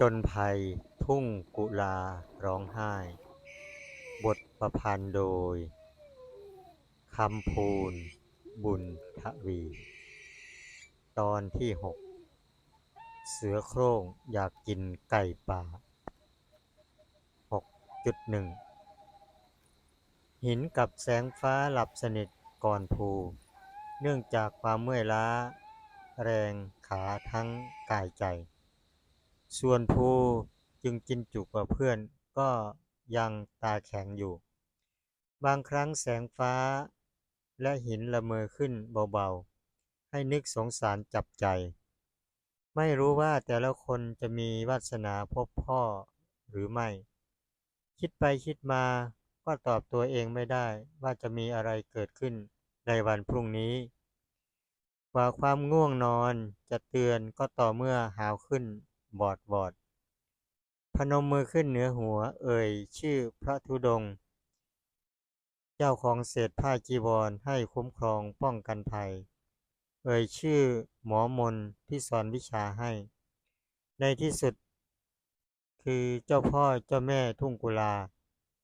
จญภัย ทุ่งกุลาร้องไห้ บทประพันธ์โดยคำพูน บุญทวี ตอนที่หกเสือโคร่งอยากกินไก่ป่า 6.1 หินกับแสงฟ้าหลับสนิทก่อนภู เนื่องจากความเมื่อยล้า แรงขาทั้งกายใจ ส่วนภูจึงกินจุกว่าเพื่อนก็ยังตาแข็งอยู่ บางครั้งแสงฟ้า และหินละเมอขึ้นเบาๆ ให้นึกสงสารจับใจ ไม่รู้ว่าแต่ละคนจะมีวาสนาพบพ่อหรือไม่ คิดไปคิดมาก็ตอบตัวเองไม่ได้ว่าจะมีอะไรเกิดขึ้นในวันพรุ่งนี้กว่าความง่วงนอนจะเตือนก็ต่อเมื่อหาวขึ้น บอดบอด พนมมือขึ้นเหนือหัว เอ่ย ชื่อพระธุดงค์เจ้าของเศษผ้าจีวรให้คุ้มครองป้องกันภัย เอ่ย ชื่อหมอมนที่สอนวิชาให้ ในที่สุด คือเจ้าพ่อเจ้าแม่ทุ่งกุลา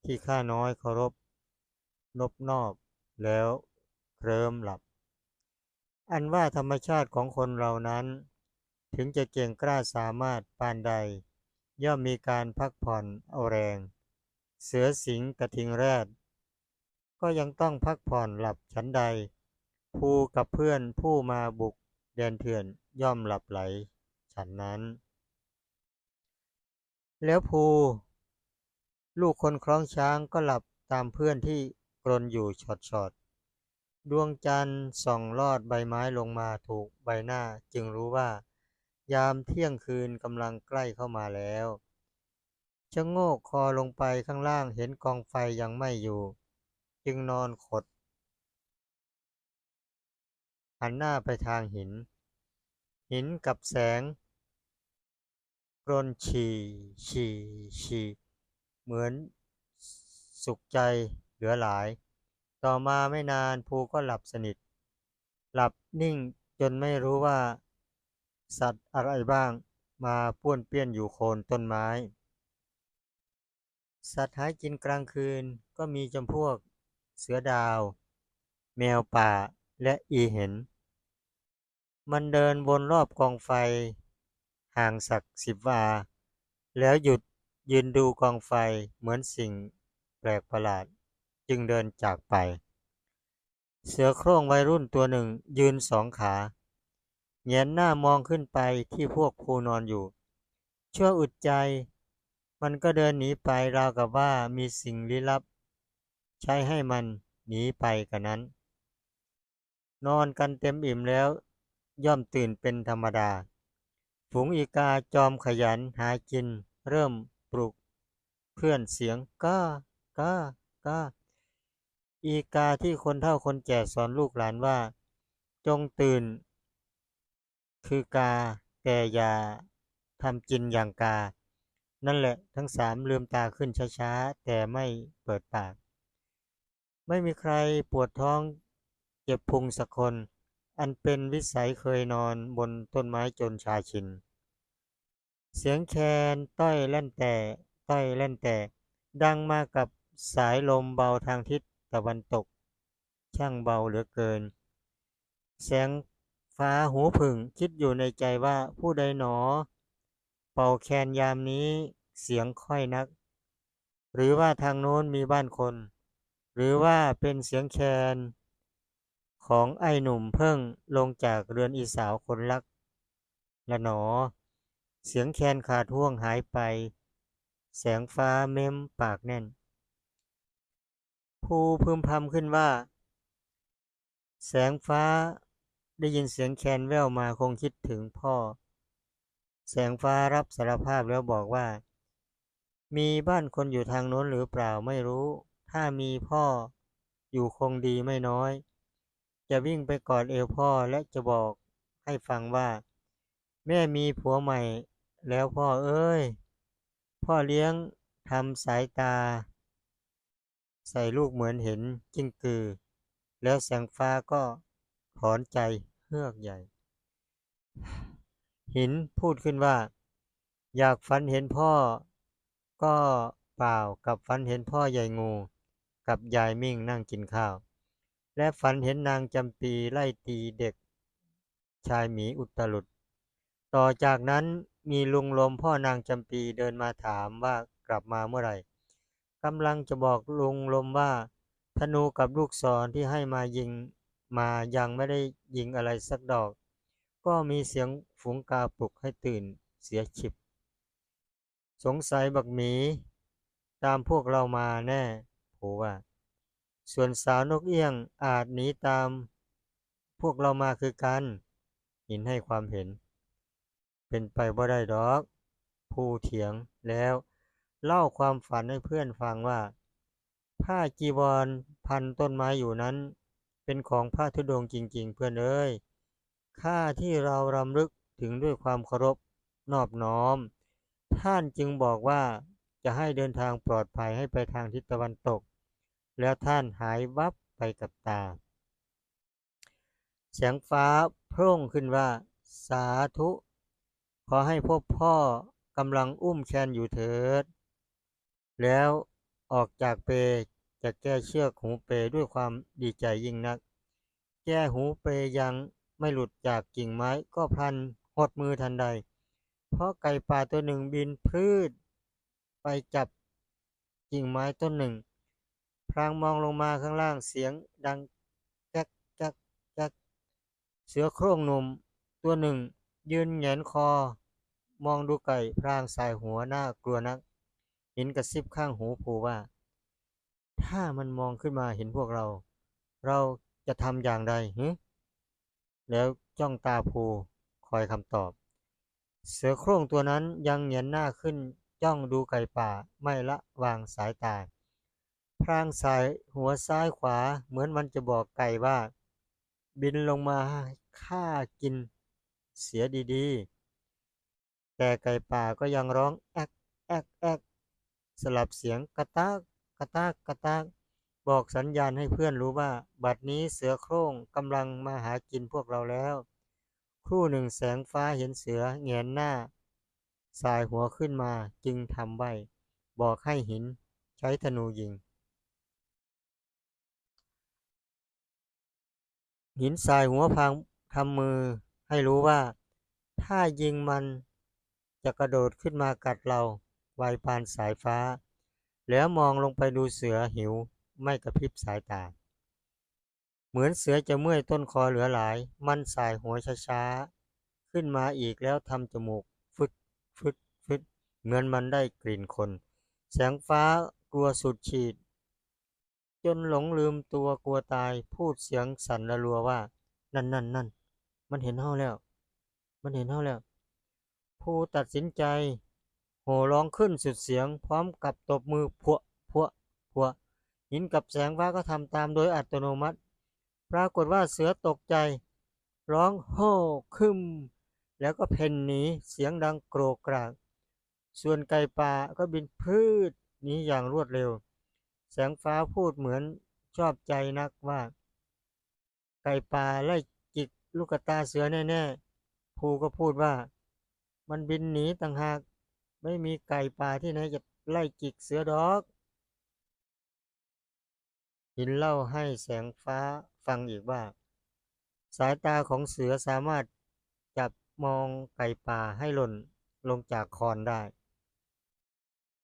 ที่ข้าน้อยเคารพ นบนอบ แล้วเคลิ้มหลับ อันว่าธรรมชาติของคนเรานั้น ถึงจะเก่งกล้าสามารถปานใด ย่อมมีการพักผ่อนเอาแรง เสือสิงกระทิงแรด ก็ยังต้องพักผ่อนหลับฉันใด ภูกับเพื่อนผู้มาบุกแดนเถื่อนย่อมหลับไหล ฉันนั้น แล้วภูลูกคนคล้องช้างก็หลับตามเพื่อนที่กรนอยู่ชอดชอดดวงจันทร์ส่องลอดใบไม้ลงมาถูกใบหน้าจึงรู้ว่า ยามเที่ยงคืนกำลังใกล้เข้ามาแล้วชะโงกคอลงไปข้างล่างเห็นกองไฟยังไม้อยู่ จึงนอนขด หันหน้าไปทางหิน หินกับแสงกรนฉี่ฉี่ฉี่เหมือนสุขใจเหลือหลาย ต่อมาไม่นานภูก็หลับสนิท หลับนิ่งจนไม่รู้ว่า สัตว์อะไรบ้างมาป้วนเปี้ยนอยู่โคนต้นไม้ สัตว์หากินกลางคืนก็มีจำพวก เสือดาว แมวป่าและอีเห็น มันเดินวนรอบกองไฟ ห่างสักสิบวา แล้วหยุดยืนดูกองไฟเหมือนสิ่งแปลกประหลาด จึงเดินจากไป เสือโคร่งวัยรุ่นตัวหนึ่งยืนสองขา แงนหน้ามองขึ้นไปที่พวกภูนอนอยู่ ชั่วอึดใจ มันก็เดินหนีไปราวกับว่ามีสิ่งลี้ลับ ใช้ให้มันหนีไปกันนั้น นอนกันเต็มอิ่มแล้ว ย่อมตื่นเป็นธรรมดา ฝูงอีกาจอมขยันหากิน เริ่มปลุก เพื่อนเสียงก้าก้าก้าอีกาที่คนเฒ่าคนแก่สอนลูกหลานว่า จงตื่น คือกา แต่อย่าทำกินอย่างกา นั่นแหละทั้งสามลืมตาขึ้นช้าๆ แต่ไม่เปิดปาก ไม่มีใครปวดท้องเจ็บพุงสักคน อันเป็นวิสัยเคยนอนบนต้นไม้จนชาชิน เสียงแคนต้อยแล่นแต่ต้อยแล่นแต่ ดังมากับสายลมเบาทางทิศตะวันตก ช่างเบาเหลือเกิน แสง ฟ้าหูผึ่งคิดอยู่ในใจว่าผู้ใดหนอ เป่าแคนยามนี้เสียงค่อยนัก หรือว่าทางโน้นมีบ้านคน หรือว่าเป็นเสียงแคน ของไอ้หนุ่มเพิ่งลงจากเรือนอีสาวคนรัก ละหนอ เสียงแคนขาดห่วงหายไป แสงฟ้าเม้มปากแน่นภูพึมพำขึ้นว่า แสงฟ้า ได้ยินเสียงแคนแววมาคงคิดถึงพ่อ แสงฟ้ารับสารภาพแล้วบอกว่า มีบ้านคนอยู่ทางโน้นหรือเปล่าไม่รู้ ถ้ามีพ่อ อยู่คงดีไม่น้อย จะวิ่งไปกอดเอวพ่อและจะบอกให้ฟังว่า แม่มีผัวใหม่ แล้วพ่อเอ้ย พ่อเลี้ยงทำสายตา ใส่ลูกเหมือนเห็นจิ้งกือ แล้วแสงฟ้าก็ถอนใจ เฮือกใหญ่ หินพูดขึ้นว่า อยากฝันเห็นพ่อ ก็เปล่ากับฝันเห็นพ่อใหญ่งู กับยายมิ่งนั่งกินข้าว และฝันเห็นนางจำปีไล่ตีเด็ก ชายหมีอุตลุด ต่อจากนั้นมีลุงลมพ่อนางจำปีเดินมาถามว่ากลับมาเมื่อไหร่กำลังจะบอกลุงลมว่าธนูกับลูกศรที่ให้มายิง มายังไม่ได้ยิงอะไรสักดอก ก็มีเสียงฝูงกาปลุกให้ตื่นเสียฉิบ สงสัยบักหมี ตามพวกเรามาแน่โผว่า ส่วนสาวนกเอี้ยงอาจหนีตาม พวกเรามาคือกันหินให้ความเห็น เป็นไปบ่ได้ดอก ผู้เถียงแล้วเล่าความฝันให้เพื่อนฟังว่า ผ้าจีวรพันต้นไม้อยู่นั้น เป็นของพระธุดงค์จริง ๆ เพื่อนเอ้ยข้าที่เรารำลึกถึงด้วยความเคารพนอบน้อม ท่านจึงบอกว่าจะให้เดินทางปลอดภัยให้ไปทางทิศตะวันตก แล้วท่านหายวับไปกับตาแสงฟ้าพร่งขึ้นว่า สาธุ ขอให้พบพ่อกำลังอุ้มแคนอยู่เถิด แล้วออกจากเป จะแก้เชือกหูเปด้วยความดีใจยิ่งนัก แก้หูเปยังไม่หลุดจากกิ่งไม้ก็พลันหดมือทันใด เพราะไก่ป่าตัวหนึ่งบินพรืดไปจับกิ่งไม้ต้นหนึ่งพลางมองลงมาข้างล่างเสียงดังแก๊กแก๊กแก๊กเสือโคร่งหนุ่มตัวหนึ่ง ยืนแหงนคอ มองดูไก่พลางสายหัวหน้ากลัวนักเห็นกระซิบข้างหูผูว่า ถ้ามันมองขึ้นมาเห็นพวกเรา เราจะทำอย่างใดฮึแล้วจ้องตาภูคอยคำตอบ เสือโคร่งตัวนั้นยังเหงียนหน้าขึ้นจ้องดูไก่ป่าไม่ละวางสายตา พรางสายหัวซ้ายขวาเหมือนมันจะบอกไก่ว่า บินลงมาฆ่ากิน เสียดีๆ แต่ไก่ป่าก็ยังร้องแอกแอกแอกสลับเสียงกระตาก ระตากกระตากบอกสัญญาณให้เพื่อนรู้ว่า บัดนี้เสือโคร่งกำลังมาหากินพวกเราแล้ว ครู่หนึ่งแสงฟ้าเห็นเสือแงนหน้า สายหัวขึ้นมาจึงทำไว้บอกให้หินใช้ธนูยิง หินสายหัวพังทำมือให้รู้ว่า ถ้ายิงมันจะกระโดดขึ้นมากัดเราไวปานสายฟ้า แล้วมองลงไปดูเสือหิว ไม่กระพริบสายตา เหมือนเสือจะเมื่อยต้นคอเหลือหลาย มันสายหัวช้าๆ ขึ้นมาอีกแล้วทำจมูก ฟึดฟึดฟึดเหมือนมันได้กลิ่นคน แสงฟ้ากลัวสุดฉีด จนหลงลืมตัวกลัวตายพูดเสียงสั่นระรัวว่า นั่นนั่นนั่นมันเห็นเฮาแล้ว มันเห็นเฮาแล้ว ผู้ตัดสินใจ โห่ร้องขึ้นสุดเสียง พร้อมกับตบมือพวพวพวหินกับแสงฟ้าก็ทำตามโดยอัตโนมัติ ปรากฏว่าเสือตกใจ ร้องโห่คึม แล้วก็เพ่นหนีเสียงดังโกรกกราก ส่วนไก่ป่าก็บินพืดหนีอย่างรวดเร็ว แสงฟ้าพูดเหมือนชอบใจนักว่า ไก่ป่าไล่จิกลูกตาเสือแน่ๆภูก็พูดว่า มันบินหนีต่างหาก ไม่มีไก่ป่าที่ไหนจะไล่จิกเสือดอกหินเล่าให้แสงฟ้าฟังอีกว่า สายตาของเสือสามารถจับมองไก่ป่าให้หล่นลงจากคอนได้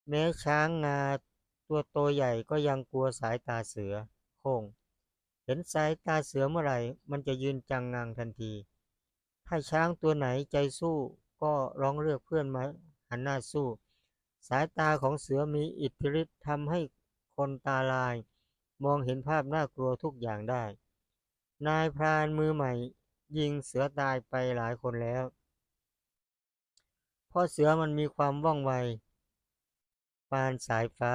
แม้ช้างงาตัวโตใหญ่ก็ยังกลัวสายตาเสือโค้งเห็นสายตาเสือเมื่อไหร่ มันจะยืนจังงังทันที ถ้าช้างตัวไหนใจสู้ก็ร้องเรียกเพื่อนมา หันหน้าสู้ สายตาของเสือมีอิทธิฤทธิ์ทำให้คนตาลาย มองเห็นภาพน่ากลัวทุกอย่างได้ นายพรานมือใหม่ ยิงเสือตายไปหลายคนแล้ว เพราะเสือมันมีความว่องไวปานสายฟ้า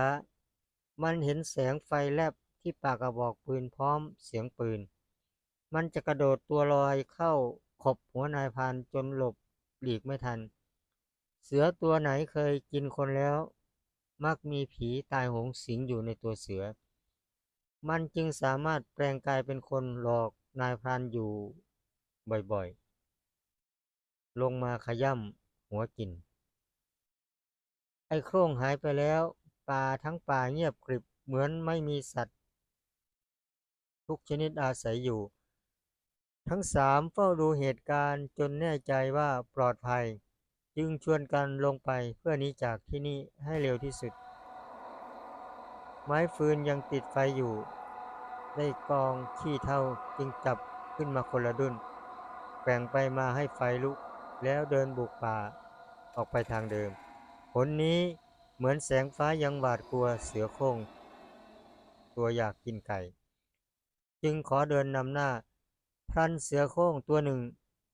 มันเห็นแสงไฟแลบที่ปากกระบอกปืนพร้อมเสียงปืน มันจะกระโดดตัวลอยเข้าขบหัวนายพานจนหลบหลีกไม่ทัน เสือตัวไหนเคยกินคนแล้ว มักมีผีตายโหงสิงอยู่ในตัวเสือ มันจึงสามารถแปลงกายเป็นคนหลอกนายพรานอยู่บ่อยๆ ลงมาขย่ำหัวกิน ไอ้โครงหายไปแล้ว ป่าทั้งป่าเงียบกริบเหมือนไม่มีสัตว์ ทุกชนิดอาศัยอยู่ ทั้งสามเฝ้าดูเหตุการณ์จนแน่ใจว่าปลอดภัย จึงชวนกันลงไปเพื่อหนีจากที่นี่ให้เร็วที่สุด ไม้ฟืนยังติดไฟอยู่ ได้กองขี้เท่าจึงจับขึ้นมาคนละดุนแบ่งไปมาให้ไฟลุกแล้วเดินบุกป่าออกไปทางเดิม ผลนี้เหมือนแสงฟ้ายังหวาดกลัวเสือโคร่งตัวอยากกินไก่ จึงขอเดินนำหน้าพลันเสือโคร่งตัวหนึ่ง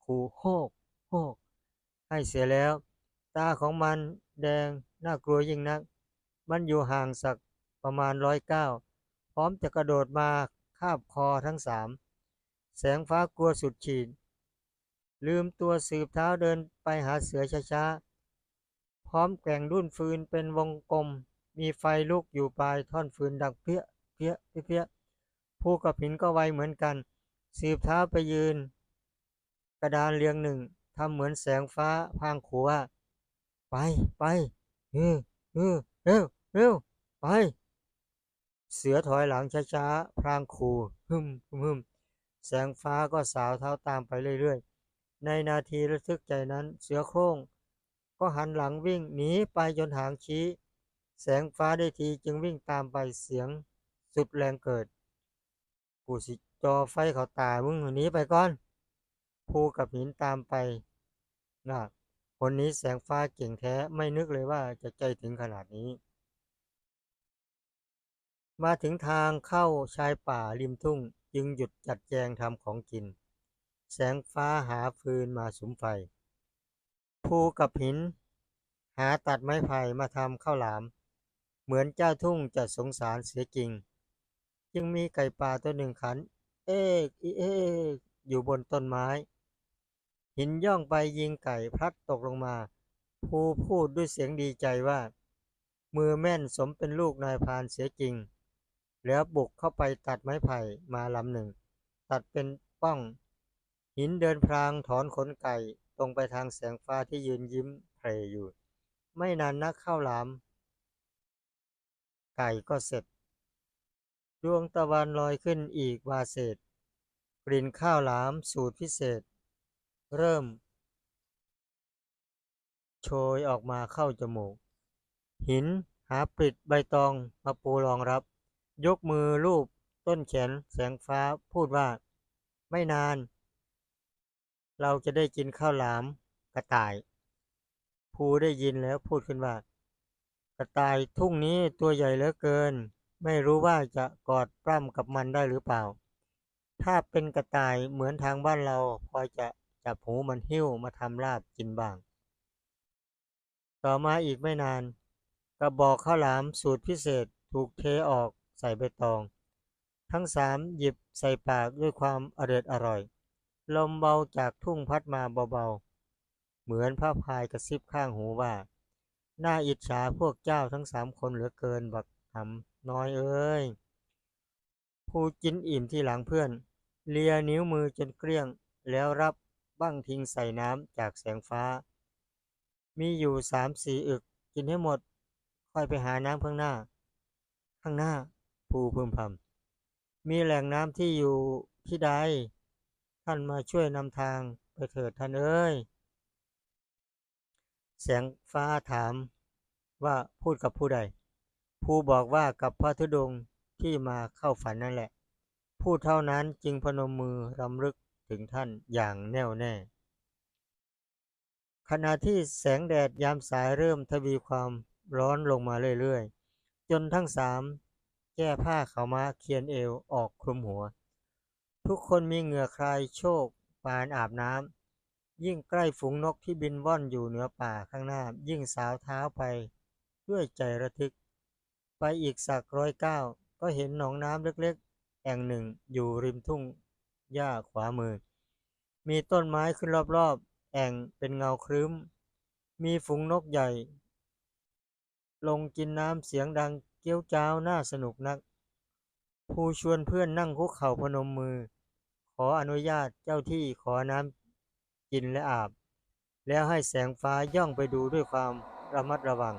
ขู่โฮกโฮก ให้เสียแล้ว ตาของมันแดงน่ากลัวยิ่งนัก มันอยู่ห่างสักประมาณร้อยเก้าพร้อมจะกระโดดมาคาบคอทั้งสามแสงฟ้ากลัวสุดขีด ลืมตัวสืบเท้าเดินไปหาเสือช้าๆ พร้อมแก่งดุ้นฟืนเป็นวงกลม มีไฟลุกอยู่ปลายท่อนฟืนดังเพี้ยเพี้ยเพี้ยเพี้ยผู้กับหินก็ไวเหมือนกัน สืบเท้าไปยืน กระดานเรียงหนึ่ง ทำเหมือนแสงฟ้าพางขู่ว่า ไปไปเออเออเร็วเร็วไป เสือถอยหลังช้าๆพรางขู่ฮึมฮึมฮมแสงฟ้าก็สาวเท้าตามไปเรื่อยๆ ในนาทีระทึกใจนั้นเสือโคร่ง ก็หันหลังวิ่งหนีไปจนหางชี้ แสงฟ้าได้ทีจึงวิ่งตามไปเสียงสุดแรงเกิด กูสิจอไฟเขาตายมึงหนีไปก่อนภูกับหินตามไป นะคนนี้แสงฟ้าเก่งแท้ไม่นึกเลยว่าจะใจถึงขนาดนี้ มาถึงทางเข้าชายป่าริมทุ่งจึงหยุดจัดแจงทำของกิน แสงฟ้าหาฟืนมาสุมไฟภูกับหิน หาตัดไม้ไผ่มาทำข้าวหลาม เหมือนเจ้าทุ่งจะสงสารเสียจริง จึงมีไก่ป่าตัวหนึ่งขัน เอกอีเอกอยู่บนต้นไม้ หินย่องไปยิงไก่พลัดตกลงมาภูพูดด้วยเสียงดีใจว่า มือแม่นสมเป็นลูกนายพานเสียจริง แล้วบุกเข้าไปตัดไม้ไผ่มาลำหนึ่ง ตัดเป็นป้อง หินเดินพรางถอนขนไก่ตรงไปทางแสงฟ้าที่ยืนยิ้มเพลอยู่ ไม่นานนักข้าวหลาม ไก่ก็เสร็จ ดวงตะวันลอยขึ้นอีกวาเศษ กลิ่นข้าวหลามสูตรพิเศษ เริ่ม โชยออกมาเข้าจมูก หินหาปลิดใบตองมาปูรองรับ ยกมือลูบต้นแขนแสงฟ้าพูดว่า ไม่นาน เราจะได้กินข้าวหลามกระต่าย ภูได้ยินแล้วพูดขึ้นว่า กระต่ายทุ่งนี้ตัวใหญ่เหลือเกิน ไม่รู้ว่าจะกอดปล้ำกับมันได้หรือเปล่า ถ้าเป็นกระต่ายเหมือนทางบ้านเราพอจะ จับหูมันหิ้วมาทำลาบกินบ้าง ต่อมาอีกไม่นานกระบอกข้าวหลามสูตรพิเศษถูกเทออกใส่ใบตอง ทั้งสามหยิบใส่ปากด้วยความอร่อยอร่อย ลมเบาจากทุ่งพัดมาเบาๆ เหมือนพระพายกระซิบข้างหูว่า น่าอิจฉาพวกเจ้าทั้งสามคนเหลือเกินบักหำน้อยเอ้ย ผู้กินอิ่มที่หลังเพื่อน เลียนิ้วมือจนเกลี้ยงแล้วรับ บั้งทิ้งใส่น้ำจากแสงฟ้า มีอยู่สามสี่อึก กินให้หมด ค่อยไปหาน้ำข้างหน้า ข้างหน้าภูพึมพำมีแหล่งน้ำที่อยู่ที่ใด ท่านมาช่วยนำทางไปเถิดท่านเอ้ย แสงฟ้าถามว่าพูดกับผู้ใด ผู้บอกว่ากับพระธุดงที่มาเข้าฝันนั่นแหละ ผู้เท่านั้นจึงพนมมือรำลึก ถึงท่านอย่างแน่วแน่ ขณะที่แสงแดดยามสายเริ่มทวีความร้อนลงมาเรื่อยๆ จนทั้งสามแก้ผ้าเขามาเคียนเอวออกคลุมหัว ทุกคนมีเหงื่อคลายโชกปานอาบน้ำยิ่งใกล้ฝูงนกที่บินว่อนอยู่เหนือป่าข้างหน้า ยิ่งสาวเท้าไปด้วยใจระทึก ไปอีกสักร้อยเก้าก็เห็นหนองน้ำเล็กๆแอ่งหนึ่งอยู่ริมทุ่ง หญ้าขวามือ มีต้นไม้ขึ้นรอบๆ แอ่งเป็นเงาครึ้ม มีฝูงนกใหญ่ ลงกินน้ำเสียงดังเกี้ยวจ้าวน่าสนุกนัก ผู้ชวนเพื่อนนั่งคุกเข่าพนมมือ ขออนุญาตเจ้าที่ขอน้ำกินและอาบ แล้วให้แสงฟ้าย่องไปดูด้วยความระมัดระวัง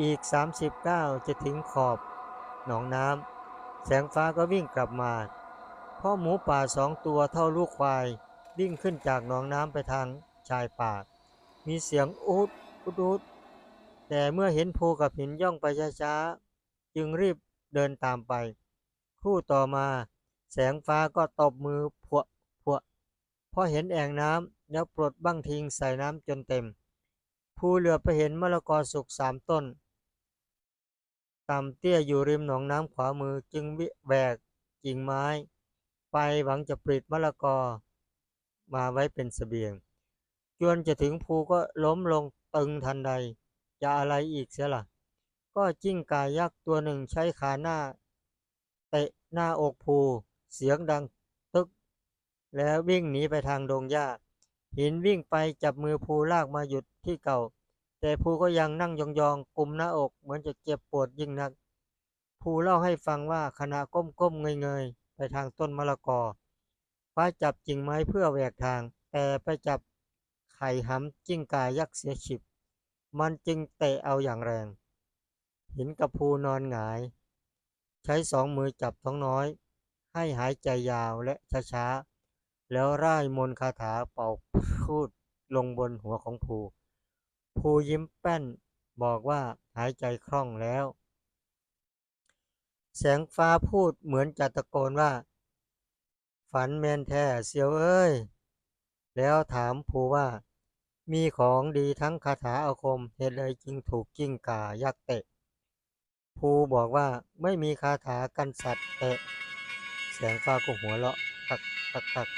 อีกสามสิบเก้าจะถึงขอบหนองน้ำแสงฟ้าก็วิ่งกลับมา พ่อหมูป่าสองตัวเท่าลูกควาย วิ่งขึ้นจากหนองน้ำไปทางชายป่า มีเสียงอูดอูดอูดแต่เมื่อเห็นภูกับหินย่องไปช้าๆ จึงรีบเดินตามไป คู่ต่อมาแสงฟ้าก็ตบมือพวพวพอเห็นแอ่งน้ำแล้วปลดบั้งทิ้งใส่น้ำจนเต็ม ภูเหลือไปเห็นมะละกอสุกสามต้นต่ำเตี้ยอยู่ริมหนองน้ำขวามือจึงแหวกกิ่งไม้ ไปหวังจะปลิดมะละกอมาไว้เป็นเสบียง จวนจะถึงภูก็ล้มลงตึงทันใด จะอะไรอีกเสียล่ะ ก็จิ้งก่ายักษ์ตัวหนึ่งใช้ขาหน้า เตะหน้าอกภู เสียงดังตึก แล้ววิ่งหนีไปทางดงหญ้า หินวิ่งไปจับมือภูลากมาหยุดที่เก่า แต่ภูก็ยังนั่งยองๆกุมหน้าอกเหมือนจะเจ็บปวดยิ่งนัก ภูเล่าให้ฟังว่าขณะก้มๆเงยๆ ไปทางต้นมะละกอ ฟ้าจับกิ่งไม้เพื่อแหวกทาง แต่ไปจับไข่หำจิ้งกายักษ์เสียฉิบ มันจึงเตะเอาอย่างแรง หินกับภูนอนหงาย ใช้สองมือจับท้องน้อย ให้หายใจยาวและช้าๆ แล้วร่ายมนคาถาเป่าพูดลงบนหัวของภู ภูยิ้มแป้นบอกว่าหายใจคล่องแล้ว แสงฟ้าพูดเหมือนจะตะโกนว่า ฝันแมนแท้เสียวเอ้ย แล้วถามภูว่า มีของดีทั้งคาถาอาคมเหตุเลยจึงถูกกิ้งก่ายักษ์เตะ ภูบอกว่าไม่มีคาถากันสัตว์เตะ แสงฟ้าก็หัวเราะตักตักตัก